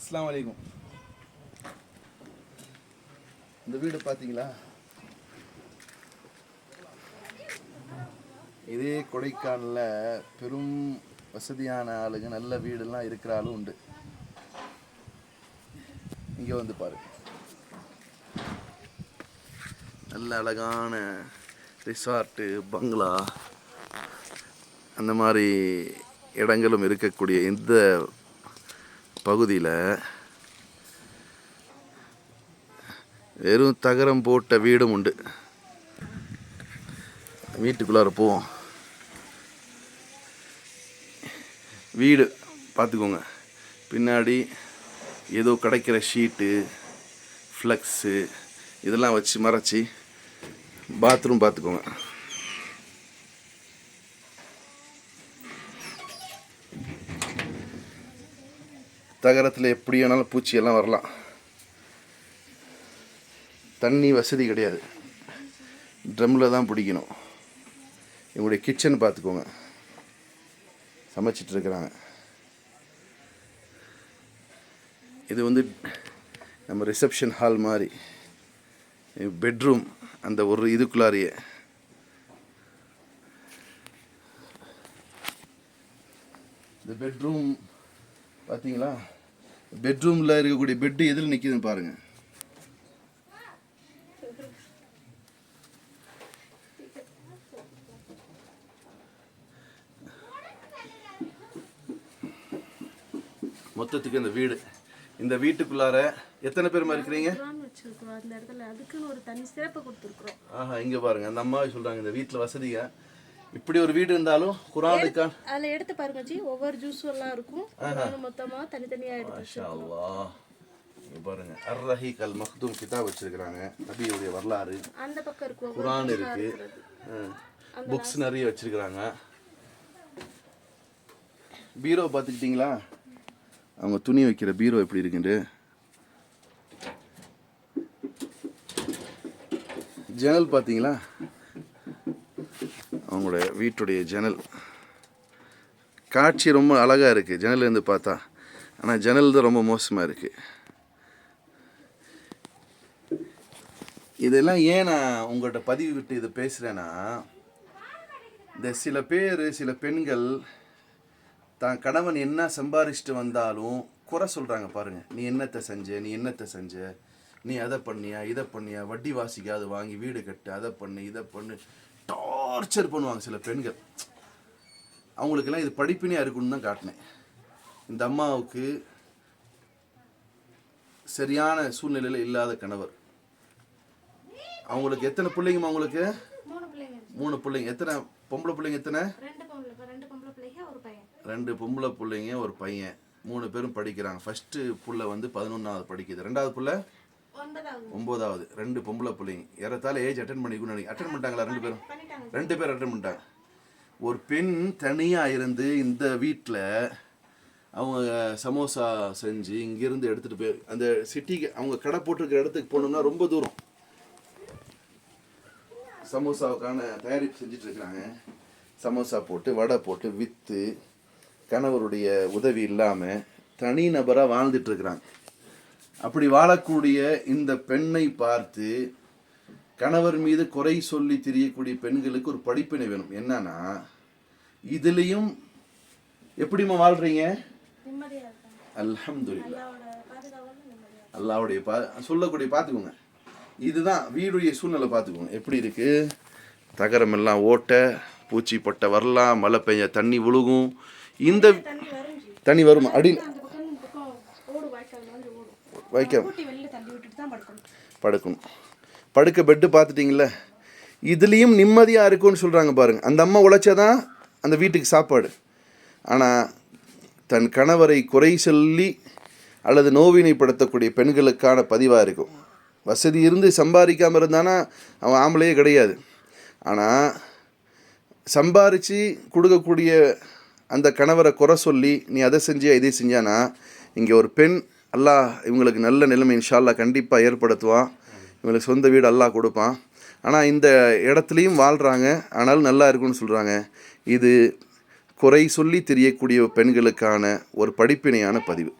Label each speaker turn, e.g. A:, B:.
A: அஸ்லாம் வலைக்கும் இந்த வீடு பார்த்தீங்களா இதே கொடைக்கானலில் பெரும் வசதியான ஆளுங்க நல்ல வீடெல்லாம் இருக்கிற ஆளும் உண்டு. இங்கே வந்து பாருங்க நல்ல அழகான ரிசார்ட்டு பங்களா அந்த மாதிரி இடங்களும் இருக்கக்கூடிய இந்த பகுதியில் வெறும் தகரம் போட்ட வீடும் உண்டு. வீட்டுக்குள்ளார போவோம். வீடு பார்த்துக்கோங்க. பின்னாடி ஏதோ கிடைக்கிற ஷீட்டு ஃப்ளக்ஸு இதெல்லாம் வச்சு மறைச்சி பாத்ரூம் பார்த்துக்கோங்க. தகரத்தில் எப்படி வேணாலும் பூச்சியெல்லாம் வரலாம். தண்ணி வசதி கிடையாது. ட்ரம்மில் தான் பிடிக்கணும். எங்களுடைய கிச்சன் பார்த்துக்கோங்க. சமைச்சிட்ருக்குறாங்க இது வந்து நம்ம ரிசப்ஷன் ஹால் மாதிரி. பெட்ரூம் அந்த ஒரு இதுக்குள்ளாரியே. இந்த பெட்ரூம் பார்த்தீங்களா பெட்ரூமில் இருக்கக்கூடிய பெட்டு எதில் நிற்கிதுன்னு பாருங்கள் மொத்தத்துக்கு இந்த வீடு. இந்த வீட்டுக்குள்ளார எத்தனை பேர் இருக்கிறீங்க? ஆஹா இங்க பாருங்க. அந்த அம்மாவே சொல்றாங்க இந்த வீட்டில் வசதிங்க இப்படி ஒரு வீடு இருந்தாலும் குரானுக்கா
B: அதுல எடுத்து பாருங்க ஜி ஒவ்வொரு ஜூஸும் எல்லாம் இருக்கும். குரான் மொத்தமா தனித்தனியா எடுத்து
A: பாருங்க அர் ரஹீக் அல் மக்தூம் கிதாப் வச்சிருக்கிறாங்க. நபியுடைய வரலாறு.
B: அந்த பக்கம் இருக்கும்
A: குரான் இருக்கு. புக்ஸ் நிறைய வச்சிருக்கிறாங்க. பீரோ பார்த்துக்கிட்டிங்களா? அவங்க துணி வைக்கிற பீரோ எப்படி இருக்குண்டு ஜன்னல் பார்த்தீங்களா? அவங்களுடைய வீட்டுடைய ஜன்னல். காட்சி ரொம்ப அழகாக இருக்குது ஜன்னல்லேருந்து பார்த்தா. ஆனால் ஜன்னல் தான் ரொம்ப மோசமாக இருக்குது இதெல்லாம் ஏன் நான் உங்கள்கிட்ட பதிவு விட்டு இதை பேசுகிறேன்னா இந்த சில பேர் சில பெண்கள் தான் கணவன் என்ன சம்பாரிச்சிட்டு வந்தாலும் குறை சொல்கிறாங்க பாருங்கள் நீ என்னத்தை செஞ்ச நீ என்னத்தை செஞ்ச? நீ அதை பண்ணியா இதை பண்ணியா? வட்டி வாசிக்கு அது வாங்கி வீடு கட்டு அதை பண்ணு இதை பண்ணு. டார்ச்சர் பண்ணுவாங்க சில பெண்கள். அவங்களுக்கெல்லாம் இது படிப்பினையாக இருக்குன்னு தான் காட்டினேன். இந்த அம்மாவுக்கு சரியான சூழ்நிலையில் இல்லாத கணவர். அவங்களுக்கு எத்தனை பிள்ளைங்கம்மா அவங்களுக்கு
B: மூணு பிள்ளைங்க
A: எத்தனை? பொம்பளை பிள்ளைங்க எத்தனை?
B: ரெண்டு பொம்பளை ரெண்டு பொம்பளை பிள்ளைங்க ஒரு பையன்.
A: ரெண்டு பொம்பளை பிள்ளைங்க ஒரு பையன். மூணு பேரும் படிக்கிறாங்க. ஃபஸ்ட்டு புள்ள வந்து பதினொன்றாவது படிக்குது. ரெண்டாவது புள்ள?
B: ஒன்பதாவது.
A: ரெண்டு பொம்பளை பிள்ளைங்க. ஏறத்தாழ ஏஜ் அட்டன் பண்ணிக்கணும் நினைக்கிறேன். அட்டன் பண்ணிட்டாங்களா ரெண்டு பேரும்? ரெண்டு பேர் அட்டன் பண்ணிட்டாங்க. ஒரு பெண் தனியாக இருந்து இந்த வீட்டில் அவங்க சமோசா செஞ்சு இங்கேருந்து எடுத்துகிட்டு போய் அந்த சிட்டிக்கு அவங்க கடை போட்டிருக்கிற இடத்துக்கு போகணும்னா ரொம்ப தூரம். சமோசாவுக்கான தயாரிப்பு செஞ்சுட்டு இருக்கிறாங்க. சமோசா போட்டு வடை போட்டு விற்று கணவருடைய உதவி இல்லாமல் தனி நபராக வாழ்ந்துட்டு இருக்கிறாங்க. அப்படி வாழக்கூடிய இந்த பெண்ணை பார்த்து கணவர் மீது குறை சொல்லி திரியக்கூடிய பெண்களுக்கு ஒரு படிப்பினை வேணும். என்னன்னா இதுலேயும் எப்படிம்மா வாழ்றீங்க?
B: நிம்மதியா
A: அல்லாவுடைய பா சொல்லக்கூடிய பார்த்துக்கோங்க. இதுதான் வீடுடைய சூழ்நிலை பார்த்துக்கோங்க. எப்படி இருக்கு? தகரம் எல்லாம் ஓட்ட பூச்சி பட்டை வரலாம் மழை பெய்ய தண்ணி விழுகும். இந்த
B: தண்ணி வரும்?
A: அடி
B: அந்த பக்கம் இந்த பக்கம் ஓடு வாய்க்கால் மாதிரி ஓடும்
A: வைக்க
B: தான் படுக்கணும்.
A: படுக்க பெட்டு பார்த்துட்டிங்கள இதுலேயும் நிம்மதியாக இருக்கும்னு சொல்கிறாங்க பாருங்க. அந்த அம்மா உழைச்சாதான் அந்த வீட்டுக்கு சாப்பாடு. ஆனால் தன் கணவரை குறை சொல்லி அல்லது நோவினைப்படுத்தக்கூடிய பெண்களுக்கான பதிவாக இருக்கும். வசதி இருந்து சம்பாதிக்காமல் இருந்தானா அவன் ஆம்பளையே கிடையாது. ஆனால் சம்பாரித்து கொடுக்கக்கூடிய அந்த கணவரை குறை சொல்லி நீ அதை செஞ்சியா இதை செஞ்சானா? இங்கே ஒரு பெண் அல்லாஹ் இவங்களுக்கு நல்ல நிலைமை இன்ஷால்லா கண்டிப்பாக ஏற்படுத்துவான். இவங்களுக்கு சொந்த வீடு அல்லாஹ் கொடுப்பான். ஆனால் இந்த இடத்துலையும் வாழ்கிறாங்க ஆனாலும் நல்லா இருக்குன்னு சொல்கிறாங்க இது குறை சொல்லி தெரியக்கூடிய பெண்களுக்கான ஒரு படிப்பினையான பதிவு.